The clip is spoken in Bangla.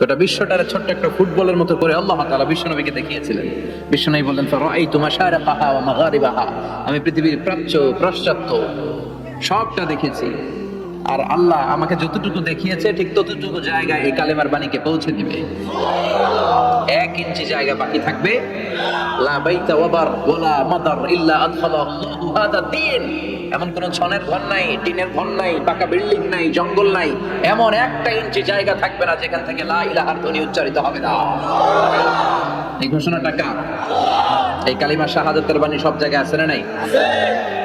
গোটা বিশ্বটারে ছোট্ট একটা ফুটবলের মতো করে আল্লাহ তালা বিশ্বনবীকে দেখিয়েছিলেন। বিশ্বনবী বললেন ফারাআইতু মাশারিকাহা ওয়া মাগারিবাহা? আমি পৃথিবীর প্রাচ্য, পাশ্চাত্য সবটা দেখেছি। আর আল্লাহ আমাকে যতটুকু দেখিয়েছে, ঠিক ততটুকু জায়গায় এই কালেমার বাণীকে পৌঁছে দিবে। এক ইঞ্চি জায়গা বাকি থাকবে। এমন কোন ছনের ঘর নাই, টিনের ঘর নাই, পাকা বিল্ডিং নাই, জঙ্গল নাই। এমন একটা ইঞ্চি জায়গা থাকবে না যেখান থেকে লা ইলাহার ধ্বনি উচ্চারিত হবে না। এই ঘোষণাটা কার? এই কালিমা শাহাদাতের বাণী সব জায়গায় আছে না নাই?